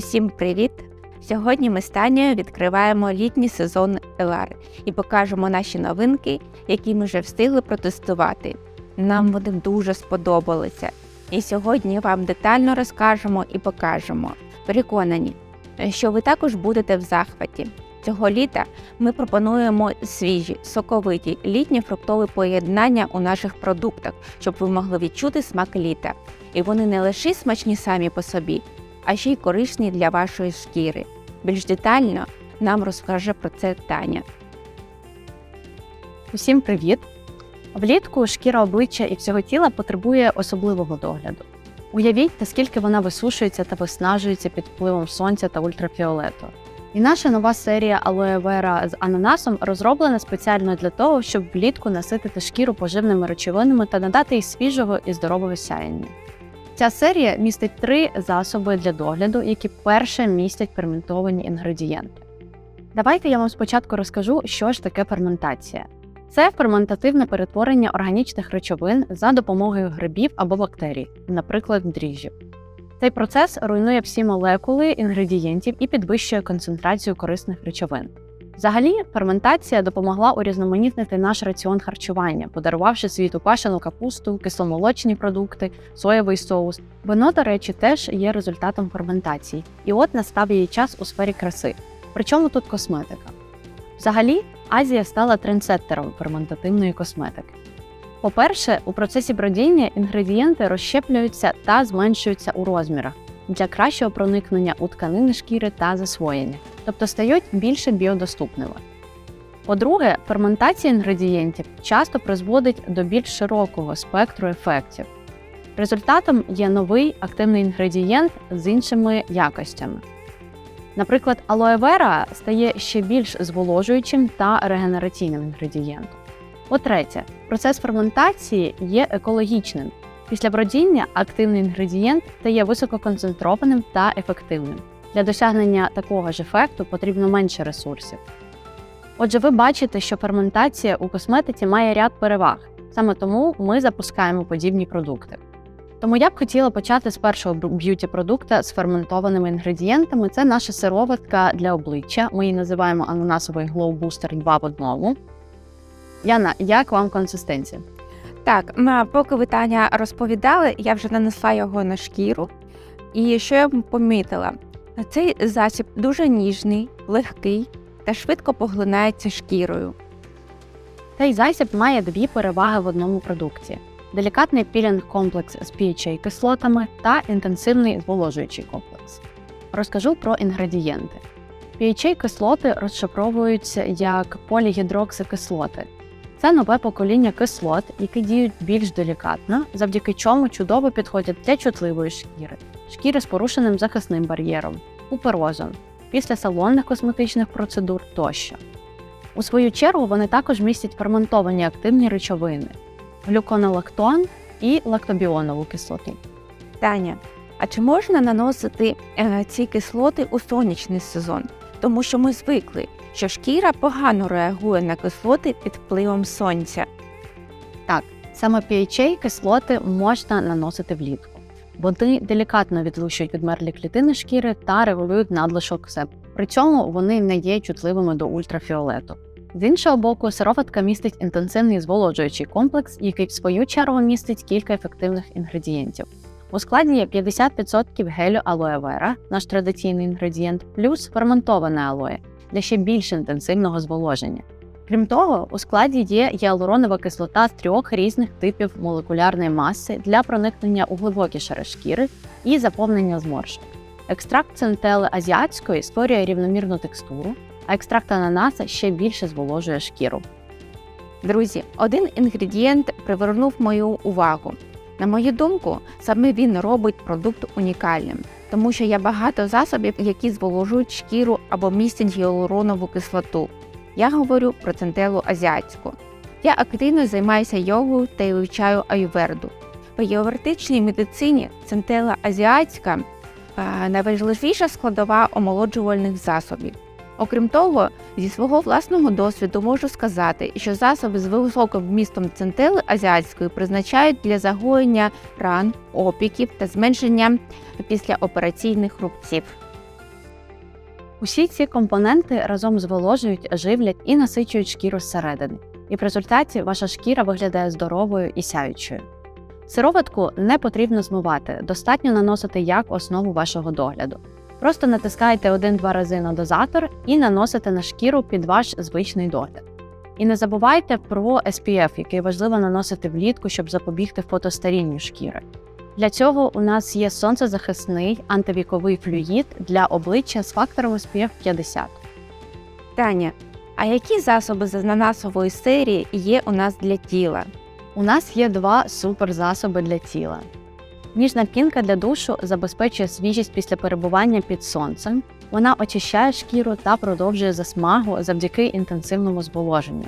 Усім привіт! Сьогодні ми з Танією відкриваємо літній сезон Елар і покажемо наші новинки, які ми вже встигли протестувати. Нам вони дуже сподобалися. І сьогодні вам детально розкажемо і покажемо. Переконані, що ви також будете в захваті. Цього літа ми пропонуємо свіжі, соковиті літні фруктові поєднання у наших продуктах, щоб ви могли відчути смак літа. І вони не лише смачні самі по собі, а ще й корисні для вашої шкіри. Більш детально нам розкаже про це Таня. Усім привіт! Влітку шкіра обличчя і всього тіла потребує особливого догляду. Уявіть, наскільки вона висушується та виснажується під впливом сонця та ультрафіолету. І наша нова серія Vera з ананасом розроблена спеціально для того, щоб влітку наситити шкіру поживними речовинами та надати їй свіжого і здорового сяєння. Ця серія містить три засоби для догляду, які перше містять ферментовані інгредієнти. Давайте я вам спочатку розкажу, що ж таке ферментація. Це ферментативне перетворення органічних речовин за допомогою грибів або бактерій, наприклад, дріжджів. Цей процес руйнує всі молекули інгредієнтів і підвищує концентрацію корисних речовин. Взагалі, ферментація допомогла урізноманітнити наш раціон харчування, подарувавши світу квашену капусту, кисломолочні продукти, соєвий соус. Вино, до речі, теж є результатом ферментації, і от настав її час у сфері краси. Причому тут косметика. Взагалі, Азія стала трендсеттером ферментативної косметики. По-перше, у процесі бродіння інгредієнти розщеплюються та зменшуються у розмірах для кращого проникнення у тканини шкіри та засвоєння, тобто стають більше біодоступними. По-друге, ферментація інгредієнтів часто призводить до більш широкого спектру ефектів. Результатом є новий активний інгредієнт з іншими якостями. Наприклад, алоe вера стає ще більш зволожуючим та регенераційним інгредієнтом. По-третє, процес ферментації є екологічним. Після бродіння активний інгредієнт стає висококонцентрованим та ефективним. Для досягнення такого ж ефекту потрібно менше ресурсів. Отже, ви бачите, що ферментація у косметиці має ряд переваг. Саме тому ми запускаємо подібні продукти. Тому я б хотіла почати з першого б'юті продукта з ферментованими інгредієнтами. Це наша сироватка для обличчя. Ми її називаємо ананасовий Glow Booster 2 в одному. Яна, як вам консистенція? Так, м, поки ви Таня розповідали, я вже нанесла його на шкіру. І що я помітила? Цей засіб дуже ніжний, легкий та швидко поглинається шкірою. Цей засіб має дві переваги в одному продукті: делікатний пілінг комплекс з PHA кислотами та інтенсивний зволожуючий комплекс. Розкажу про інгредієнти. PHA кислоти розшифровуються як полігідроксикислоти. Це нове покоління кислот, які діють більш делікатно, завдяки чому чудово підходять для чутливої шкіри, шкіри з порушеним захисним бар'єром, куперозом, після салонних косметичних процедур тощо. У свою чергу вони також містять ферментовані активні речовини, глюконолактон і лактобіонову кислоту. Таня, а чи можна наносити е, ці кислоти у сонячний сезон? Тому що ми звикли, що шкіра погано реагує на кислоти під впливом сонця. Так, саме PHA кислоти можна наносити влітку. Вони делікатно відлущують відмерлі клітини шкіри та регулюють надлишок себ. При цьому вони не є чутливими до ультрафіолету. З іншого боку, сироватка містить інтенсивний зволожуючий комплекс, який в свою чергу містить кілька ефективних інгредієнтів. У складі є 50% гелю алоe вера, наш традиційний інгредієнт, плюс ферментоване алоє для ще більш інтенсивного зволоження. Крім того, у складі є гіалуронова кислота трьох різних типів молекулярної маси для проникнення у глибокі шари шкіри і заповнення зморшок. Екстракт центели азіатської створює рівномірну текстуру, а екстракт ананаса ще більше зволожує шкіру. Друзі, один інгредієнт привернув мою увагу. На мою думку, саме він робить продукт унікальним, тому що є багато засобів, які зволожують шкіру або містять гіалуронову кислоту. Я говорю про центелу азіатську. Я активно займаюся йогою та й вивчаю аюверду. В євертичній медицині центела азіатська е, найважливіша складова омолоджувальних засобів. Окрім того, зі свого власного досвіду можу сказати, що засоби з високим вмістом центели азіатської призначають для загоєння ран, опіків та зменшення післяопераційних рубців. Усі ці компоненти разом зволожують, живлять і насичують шкіру зсередини, і в результаті ваша шкіра виглядає здоровою і сяючою. Сироватку не потрібно змивати, достатньо наносити як основу вашого догляду. Просто натискайте один-два рази на дозатор і наносите на шкіру під ваш звичний догляд. І не забувайте про SPF, який важливо наносити влітку, щоб запобігти фотостарінню шкіри. Для цього у нас є сонцезахисний антивіковий флюїд для обличчя з фактором SPF 50. Таня, а які засоби з ананасової серії є у нас для тіла? У нас є два суперзасоби для тіла. Ніжна пінка для душу забезпечує свіжість після перебування під сонцем. Вона очищає шкіру та продовжує засмагу завдяки інтенсивному зволоженню.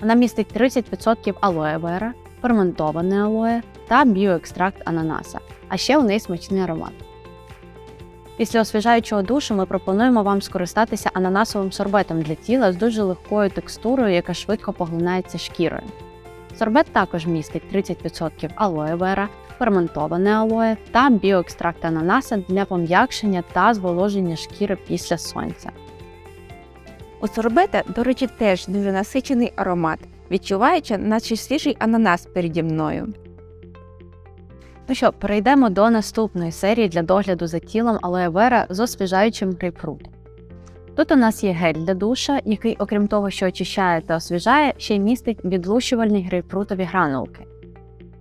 Вона містить 30% алоє вера, ферментоване алоє та біоекстракт ананаса, а ще у неї смачний аромат. Після освіжаючого душу ми пропонуємо вам скористатися ананасовим сорбетом для тіла з дуже легкою текстурою, яка швидко поглинається шкірою. Сорбет також містить 30% алоє вера, ферментоване алоє та біоекстракт ананаса для пом'якшення та зволоження шкіри після сонця. У сорбета, до речі, теж дуже насичений аромат, відчуваючи, наче свіжий ананас переді мною. Ну що, перейдемо до наступної серії для догляду за тілом алоє вера з освіжаючим грейпфрутом. Тут у нас є гель для душа, який, окрім того, що очищає та освіжає, ще й містить відлущувальні грейпфрутові гранулки.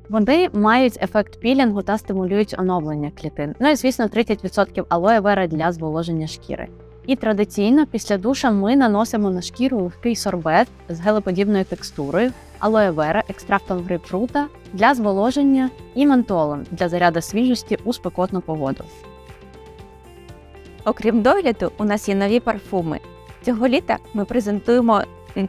Вони мають ефект пілінгу та стимулюють оновлення клітин. Ну і звісно, 30% алоє вера для зволоження шкіри. І традиційно після душа ми наносимо на шкіру легкий сорбет з гелеподібною текстурою, алоє вера, екстрактом грейпфрута для зволоження і ментолом для заряду свіжості у спекотну погоду. Окрім догляду, у нас є нові парфуми. Цього літа ми презентуємо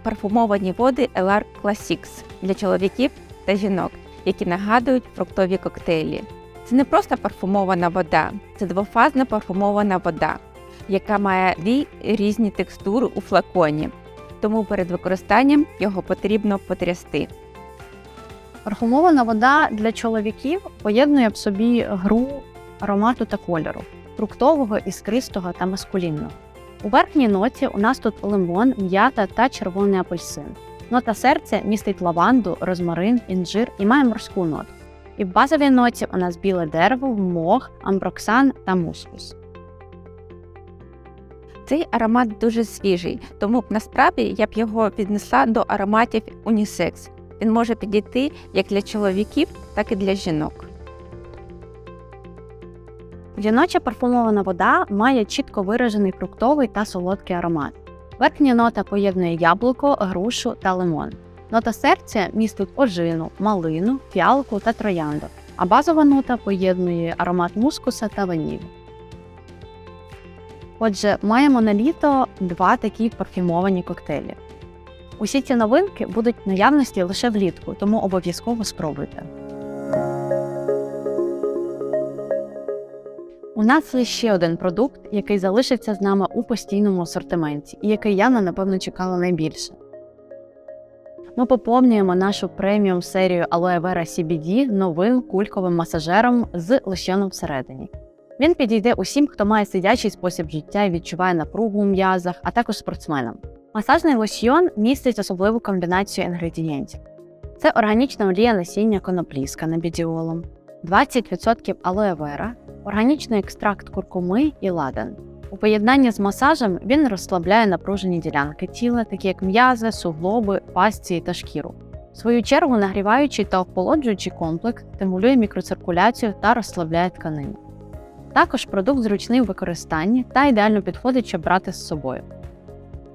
парфумовані води LR Classics для чоловіків та жінок, які нагадують фруктові коктейлі. Це не просто парфумована вода, це двофазна парфумована вода, яка має дві різні текстури у флаконі. Тому перед використанням його потрібно потрясти. Парфумована вода для чоловіків поєднує в собі гру аромату та кольору фруктового, іскристого та маскулінного. У верхній ноті у нас тут лимон, м'ята та червоний апельсин. Нота серця містить лаванду, розмарин, інжир і має морську ноту. І в базовій ноті у нас біле дерево, мох, амброксан та мускус. Цей аромат дуже свіжий, тому б насправді я б його піднесла до ароматів унісекс. Він може підійти як для чоловіків, так і для жінок. Жіноча парфумована вода має чітко виражений фруктовий та солодкий аромат. Верхня нота поєднує яблуко, грушу та лимон. Нота серця містить ожину, малину, фіалку та троянду, а базова нота поєднує аромат мускуса та ванілі. Отже, маємо на літо два такі парфюмовані коктейлі. Усі ці новинки будуть в наявності лише влітку, тому обов'язково спробуйте. У нас є ще один продукт, який залишиться з нами у постійному асортименті, і який Яна, напевно, чекала найбільше. Ми поповнюємо нашу преміум серію Aloe Vera CBD новим кульковим масажером з лощеном всередині. Він підійде усім, хто має сидячий спосіб життя і відчуває напругу у м'язах, а також спортсменам. Масажний лосьйон містить особливу комбінацію інгредієнтів. Це органічна олія насіння коноплі з канабідіолом, 20% алоє вера, органічний екстракт куркуми і ладан. У поєднанні з масажем він розслабляє напружені ділянки тіла, такі як м'язи, суглоби, фасції та шкіру. В свою чергу нагріваючий та охолоджуючий комплекс стимулює мікроциркуляцію та розслабляє тканини. Також продукт зручний у використанні та ідеально підходить, щоб брати з собою.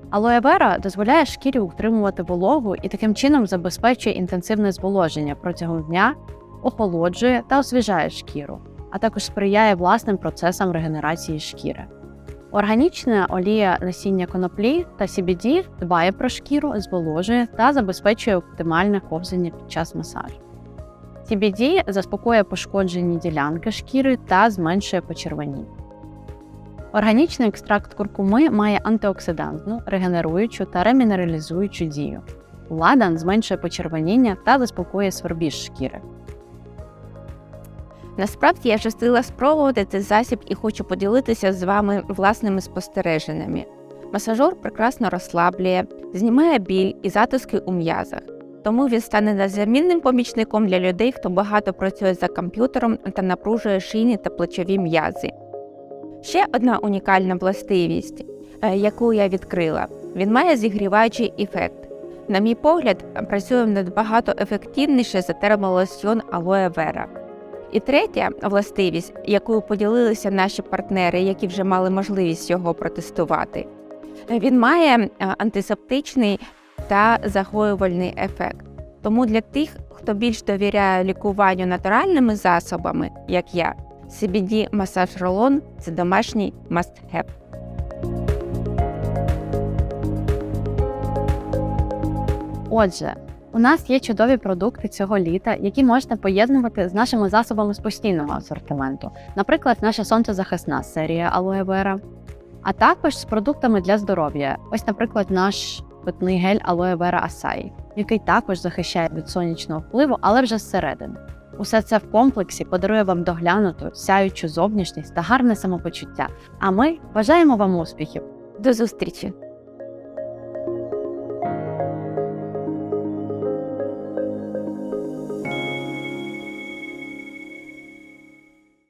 Алоє вера дозволяє шкірі утримувати вологу і таким чином забезпечує інтенсивне зволоження протягом дня, охолоджує та освіжає шкіру, а також сприяє власним процесам регенерації шкіри. Органічна олія насіння коноплі та CBD дбає про шкіру, зволожує та забезпечує оптимальне ковзання під час масажу. CBD заспокоює пошкоджені ділянки шкіри та зменшує почервоніння. Органічний екстракт куркуми має антиоксидантну, регенеруючу та ремінералізуючу дію. Ладан зменшує почервоніння та заспокоює свербіж шкіри. Насправді я вже встигла спробувати цей засіб і хочу поділитися з вами власними спостереженнями. Масажор прекрасно розслаблює, знімає біль і затиски у м'язах, тому він стане незамінним помічником для людей, хто багато працює за комп'ютером та напружує шийні та плечові м'язи. Ще одна унікальна властивість, е, яку я відкрила, він має зігріваючий ефект. На мій погляд, працює набагато ефективніше за термолосьйон алоe вера. І третя властивість, якою поділилися наші партнери, які вже мали можливість його протестувати, він має е, антисептичний та загоювальний ефект. Тому для тих, хто більш довіряє лікуванню натуральними засобами, як я, CBD масаж ролон це домашній must-have. Отже, у нас є чудові продукти цього літа, які можна поєднувати з нашими засобами з постійного асортименту, наприклад, наша сонцезахисна серія Aloe Vera, а також з продуктами для здоров'я. Ось, наприклад, наш питний гель Aloe Vera Acai, який також захищає від сонячного впливу, але вже зсередини. Усе це в комплексі подарує вам доглянуту, сяючу зовнішність та гарне самопочуття. А ми бажаємо вам успіхів! До зустрічі!